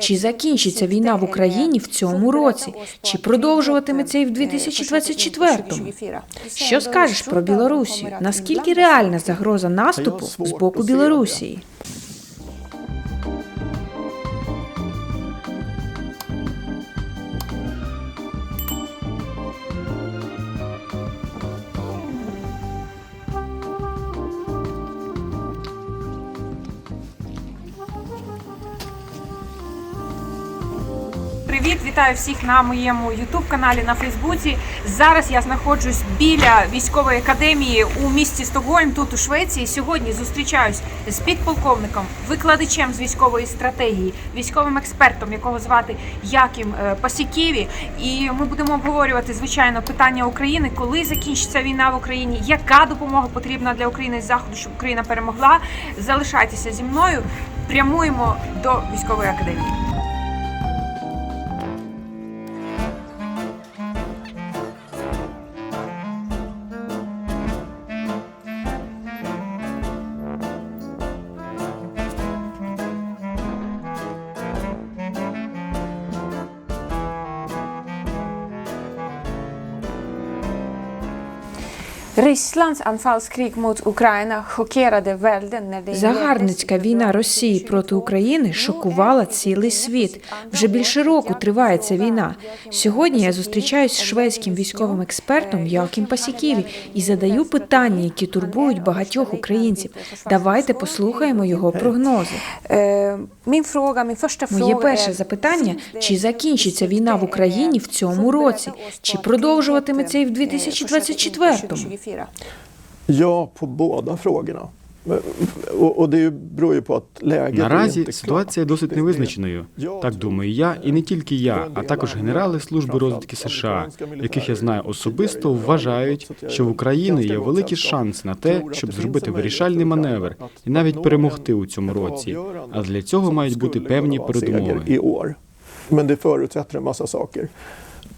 Чи закінчиться війна в Україні в цьому році? Чи продовжуватиметься і в 2024-му? Що скажеш про Білорусію? Наскільки реальна загроза наступу з боку Білорусії? Привіт, вітаю всіх на моєму youtube каналі на Фейсбуці. Зараз я знаходжусь біля військової академії у місті Стокгольм, тут у Швеції. Сьогодні зустрічаюсь з підполковником, викладачем з військової стратегії, військовим експертом, якого звати Яким е, Пасікєві. І ми будемо обговорювати звичайно питання України, коли закінчиться війна в Україні, яка допомога потрібна для України з заходу, щоб Україна перемогла. Залишайтеся зі мною. Прямуємо до військової академії. Mot Ukraina chockerade världen när det Загарбницька війна Росії проти України шокувала цілий світ. Вже більше року триває ця війна. Сьогодні я зустрічаюсь з шведським військовим експертом Яким Пасіківі і задаю питання, які турбують багатьох українців. Давайте послухаємо його прогнози. Första Моє перше запитання: чи закінчиться війна в Україні в цьому році? Чи продовжуватиметься і в 2024-му? Ja, på båda frågorna. Men- Och, och det beror ju på att läget Наразі ситуація досить невизначеною. Так думаю я, і не тільки я, а також генерали служби розвідки США, яких я знаю особисто, вважають, що в Україні є великі шанси на те, щоб зробити вирішальний маневр і навіть перемогти у цьому році. А для цього мають бути певні передумови. i år. Men det förutsätter en massa saker.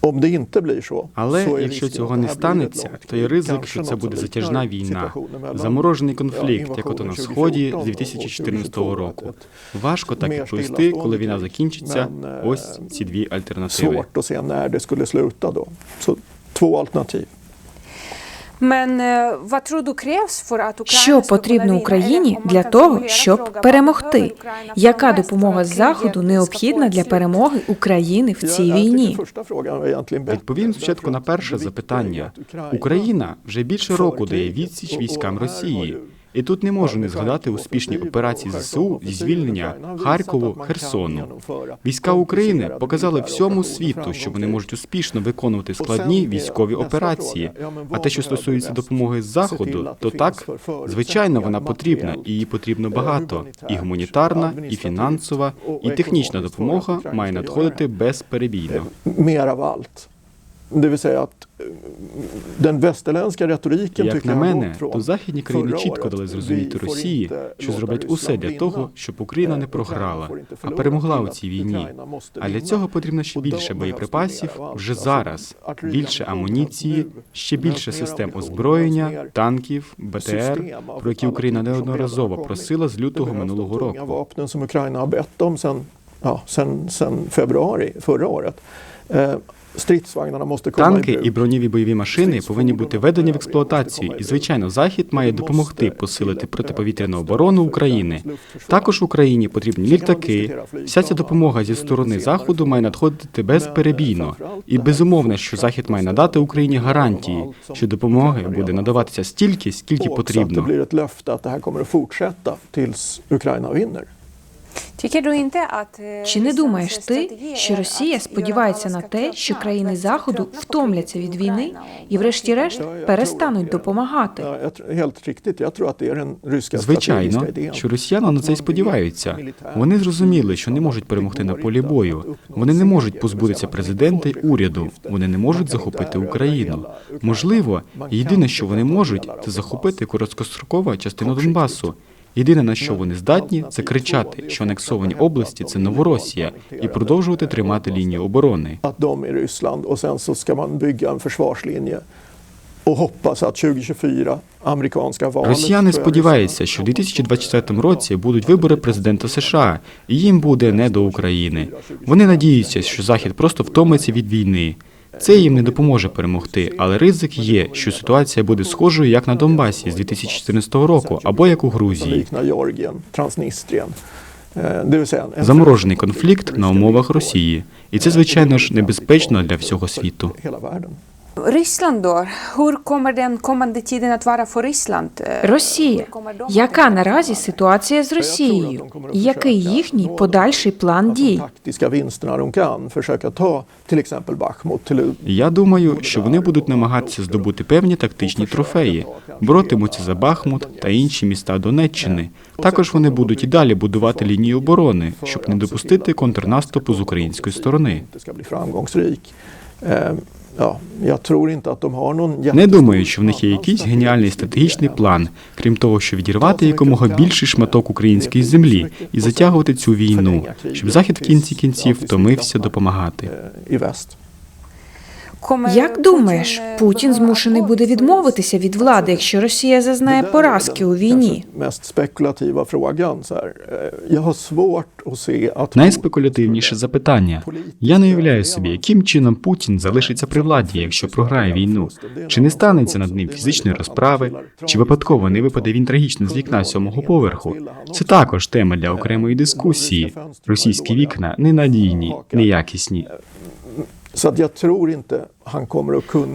Om det inte blir så, Але якщо цього не станеться, то є ризик, що це буде затяжна війна, заморожений конфлікт, як ото на сході з 2014 року. Важко так відповісти, коли війна закінчиться. Ось ці дві альтернативи. Svårt att Що потрібно? Україні для того, щоб перемогти? Яка допомога з заходу необхідна для перемоги України в цій війні? Відповім спочатку на перше запитання. Україна вже більше року дає відсіч військам Росії. І тут не можу не згадати успішні операції ЗСУ зі звільнення Харкову, Херсону. Війська України показали всьому світу, що вони можуть успішно виконувати складні військові операції. А те, що стосується допомоги з заходу, то так звичайно вона потрібна, і її потрібно багато. І гуманітарна, і фінансова, і технічна допомога має надходити безперебійно. Det vill säga att eh, den västerländska retoriken Як на мене, то західні країни чітко дали зрозуміти Росії, що зроблять усе для того, щоб Україна не Eh, програла. А перемогла у цій війні. А для цього потрібно ще більше боєприпасів вже зараз, більше амуніції, ще більше систем озброєння, танків, БТР, про які Україна неодноразово просила з лютого минулого року. Ukraina har bett om sen, ja, sen, sen februari förra året. Eh, Танки і бронєві бойові машини повинні бути введені в експлуатацію, і звичайно, захід має допомогти посилити протиповітряну оборону України. Також Україні потрібні літаки. Вся ця допомога зі сторони заходу має надходити безперебійно. І безумовно, що захід має надати Україні гарантії, що допомоги буде надаватися стільки, скільки потрібно. blir Чи не думаєш ти, що Росія сподівається на те, що країни заходу втомляться від війни і, врешті-решт, перестануть допомагати? Звичайно, що росіяни на це й сподіваються. Вони зрозуміли, що не можуть перемогти на полі бою. Вони не можуть позбутися президента й уряду. Вони не можуть захопити Україну. Можливо, єдине, що вони можуть, це захопити короткострокова частину Донбасу. Єдине на що вони здатні, це кричати, що анексовані області це Новоросія, і продовжувати тримати лінію оборони. Hoppas att 2024 amerikanska valet Росіяни сподіваються, що в 2024 році будуть вибори президента США, і їм буде не до України. Вони надіються, що Захід просто втомиться від війни. Це їм не допоможе перемогти, але ризик є, що ситуація буде схожою як на Донбасі з 2014 року або як у Грузії. Заморожений конфлікт на умовах Росії, і це звичайно ж небезпечно для всього світу. Ryssland då? Hur kommer den kommande tiden att vara för Ryssland? Eh, Росія. Яка наразі ситуація з Росією? І який їхній подальший план дій? de taktiska vinsterna de kan försöka ta till exempel Bachmut till Я думаю, що вони будуть намагатися здобути певні тактичні трофеї, боротимуться за Бахмут та інші міста Донеччини. Також вони будуть і далі будувати лінію оборони, щоб не допустити контрнаступу з української сторони. Не думаю, що в них є якийсь геніальний стратегічний план, крім того, що відірвати якомога більший шматок української землі і затягувати цю війну, щоб захід в кінці кінців втомився допомагати. eh, i väst. Kommer Як думаєш, Путін змушений буде відмовитися від влади, якщо Росія зазнає поразки у війні? Найспекулятивніше запитання. Я не уявляю собі, яким чином Путін залишиться при владі, якщо програє війну. Чи не станеться над ним фізичної розправи, чи випадково не випаде він трагічно з вікна сьомого поверху? Це також тема для окремої дискусії. Російські вікна ненадійні, неякісні.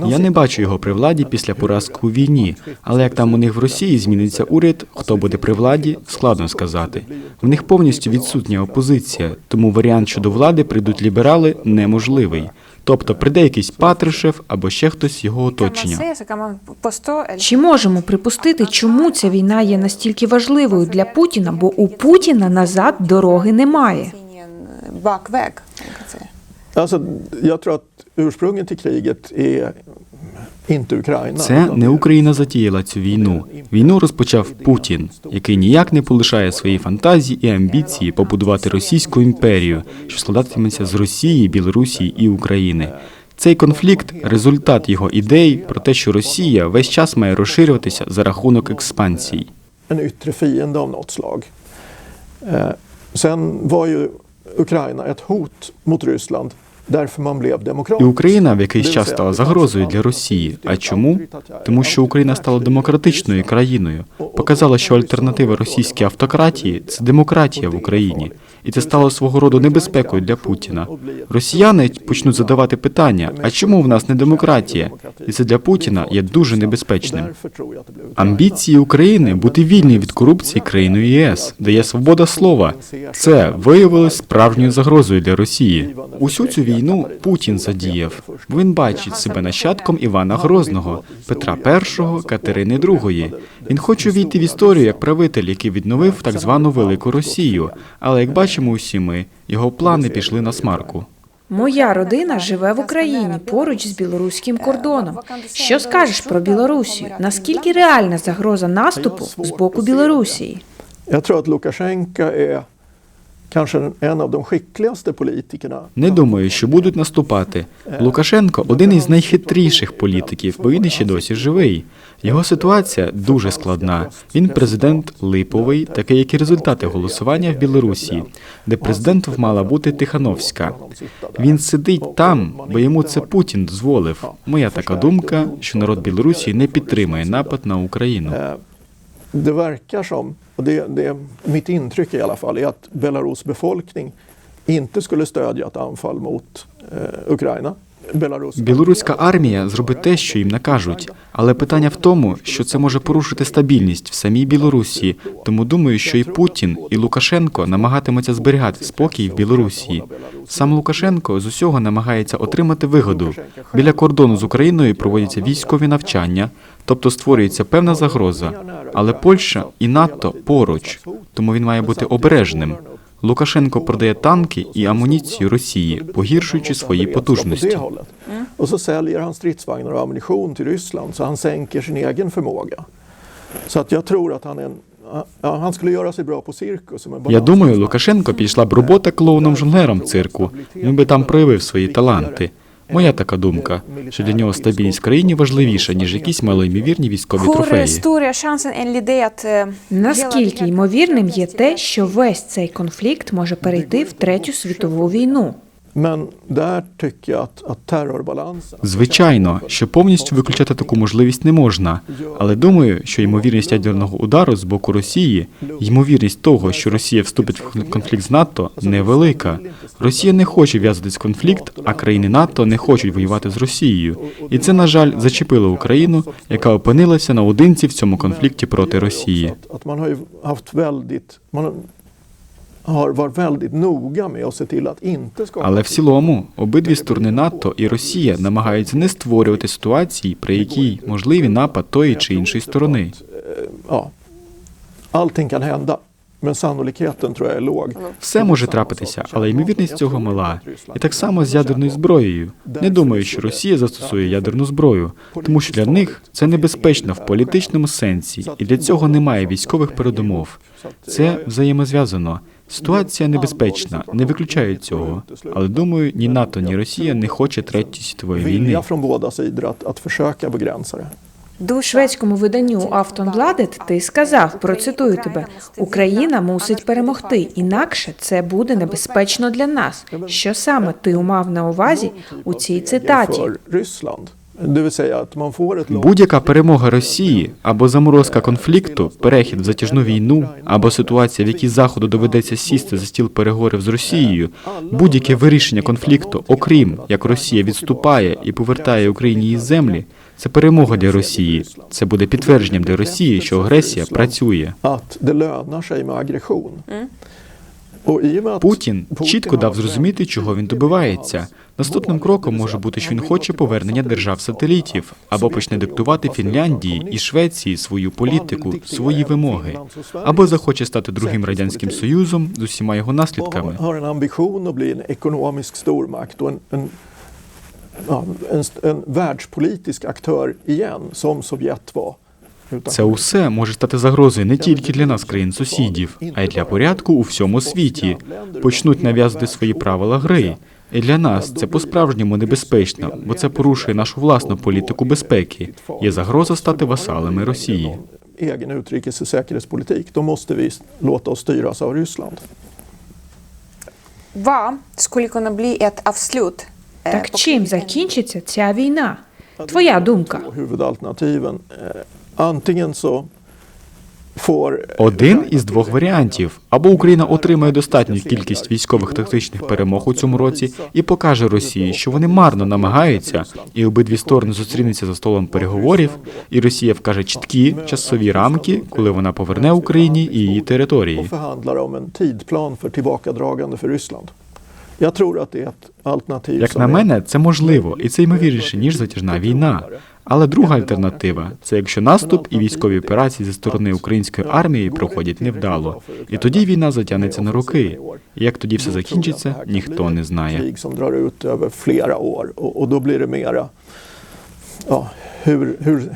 Я не бачу його при владі після поразки у війні. Але як там у них в Росії зміниться уряд, хто буде при владі, складно сказати. В них повністю відсутня опозиція, тому варіант щодо влади прийдуть ліберали неможливий. Тобто прийде якийсь Патрушев або ще хтось його оточення. Чи можемо припустити, чому ця війна є настільки важливою для Путіна? Бо у Путіна назад дороги немає. Ingen Alltså, jag tror att ursprunget till kriget är. Це не Україна затіяла цю війну. Війну розпочав Путін, який ніяк не полишає свої фантазії і амбіції побудувати російську імперію, що складатиметься з Росії, Білорусі і України. Цей конфлікт результат його ідей про те, що Росія весь час має розширюватися за рахунок експансій. Ukraina ett hot mot Ryssland І. Україна в якийсь час стала загрозою для Росії. А чому? Тому що Україна стала демократичною країною, показала, що альтернатива російській автократії це демократія в Україні, і це стало свого роду небезпекою для Путіна. Росіяни почнуть задавати питання: а чому в нас не демократія? І це для Путіна є дуже небезпечним. Амбіції України бути вільною від корупції країною ЄС, де є свобода слова. Це виявилось справжньою загрозою для Росії. Усю цю війну Путін задіяв. Він бачить себе нащадком Івана Грозного, Петра І, Катерини II. Він хоче війти в історію як правитель, який відновив так звану велику Росію. Але як бачимо усі ми, його плани пішли на смарку. Моя родина живе в Україні поруч з білоруським кордоном. Що скажеш про Білорусію? Наскільки реальна загроза наступу з боку Білорусії? Jag tror Не думаю, що будуть наступати. Лукашенко один із найхитріших політиків, бо він іще досі живий. Його ситуація дуже складна. Він президент липовий, такий як і результати голосування в Білорусі, де президентом мала бути Тихановська. Він сидить там, бо йому це Путін дозволив. Моя така думка, що народ Білорусі не підтримує напад на Україну. Det verkar som, och det, det mitt intryck i alla fall, är att Belarus befolkning inte skulle stödja ett anfall mot eh, Ukraina. Білоруська армія зробить те, що їм накажуть, але питання в тому, що це може порушити стабільність в самій Білорусі. Тому думаю, що і Путін, і Лукашенко намагатимуться зберігати спокій в Білорусі. Сам Лукашенко з усього намагається отримати вигоду. Біля кордону з Україною проводяться військові навчання, тобто створюється певна загроза. Але Польща і НАТО поруч, тому він має бути обережним. Лукашенко продає танки і амуніцію Росії, погіршуючи свої потужності. Och så säljer han stridsvagnar och ammunition till Ryssland så han sänker sin egen förmåga. Så att jag tror att han är en, ja, han skulle göra sig bra på cirkus. som en Я думаю. Лукашенко пішла б робота клоуном жонглером цирку. Він би там проявив свої таланти. Моя така думка, що для нього стабільність в країні важливіша, ніж якісь малоймовірні військові трофеї. eh, Наскільки ймовірним є те, що весь цей конфлікт може перейти в третю світову війну? Звичайно, що повністю виключати таку можливість не можна, але думаю, що ймовірність ядерного удару з боку Росії, ймовірність того, що Росія вступить в конфлікт з НАТО, невелика. Росія не хоче в'язатись в конфлікт, а країни НАТО не хочуть воювати з Росією. І це, на жаль, зачепило Україну, яка опинилася наодинці в цьому конфлікті проти Росії. Har varit väldigt noga med att se till att inte skapa... Але в цілому обидві сторони НАТО і Росія намагаються не створювати ситуації, при якій можливі напад тої чи іншої сторони. Eh, Ja, allting kan hända. Все може трапитися, але ймовірність цього мала. І так само з ядерною зброєю. Не думаю, що Росія застосує ядерну зброю, тому що для них це небезпечно в політичному сенсі, і для цього немає військових передумов. Це взаємозв'язано. Ситуація небезпечна, не виключаю цього. Але думаю, ні НАТО, ні Росія не хоче третьої світової війни. У шведському виданню Автонбладет ти сказав, процитую тебе: Україна мусить перемогти, інакше це буде небезпечно для нас. Що саме ти мав на увазі у цій цитаті? Långt... Будь-яка перемога Росії або заморозка конфлікту, перехід в затяжну війну, або ситуація, в якій заходу доведеться сісти за стіл переговорів з Росією, будь-яке вирішення конфлікту, окрім як Росія відступає і повертає Україні її землі, це перемога для Росії. Це буде підтвердженням для Росії, що агресія працює. Путін чітко дав зрозуміти, чого він добивається. Наступним кроком може бути, що він хоче повернення держав-сателітів або почне диктувати Фінляндії і Швеції свою політику, свої вимоги, або захоче стати другим радянським союзом з усіма його наслідками. en världspolitisk aktör igen, som Sovjet var. Це усе може стати загрозою не тільки для нас, країн сусідів, а й для порядку у всьому світі. Почнуть нав'язувати свої правила гри. І для нас це по-справжньому небезпечно, бо це порушує нашу власну політику безпеки. Є загроза стати васалами Росії. egen utrikes och säkerhetspolitik, då måste vi låta oss styras av Ryssland. eh, Так чим закінчиться ця війна? Твоя думка. Huvudalternativen. Antingen så. Один із двох варіантів: або Україна отримає достатню кількість військових тактичних перемог у цьому році і покаже Росії, що вони марно намагаються, і обидві сторони зустрінуться за столом переговорів, і Росія вкаже чіткі часові рамки, коли вона поверне Україні і її території. Як на мене, це можливо, і це ймовірніше, ніж затяжна війна. Але друга альтернатива це якщо наступ і військові операції зі сторони української армії проходять невдало, і тоді війна затягнеться на роки. І як тоді все закінчиться, ніхто не знає.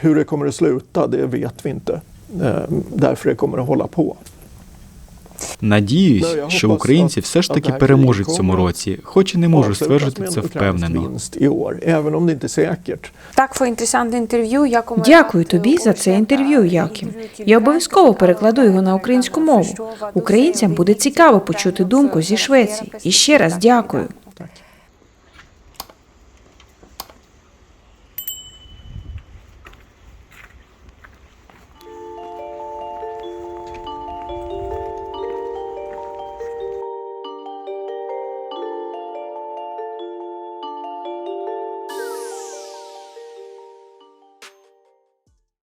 hur, det kommer att sluta, det vet vi inte. Eh, därför det kommer att hålla på. Надіюсь, що українці все ж таки переможуть в цьому році, хоч і не можу стверджувати це впевнено. Так, інтерв'ю. Дякую тобі за це інтерв'ю, Яким Я обов'язково перекладу його на українську мову. Українцям буде цікаво почути думку зі Швеції. І ще раз дякую.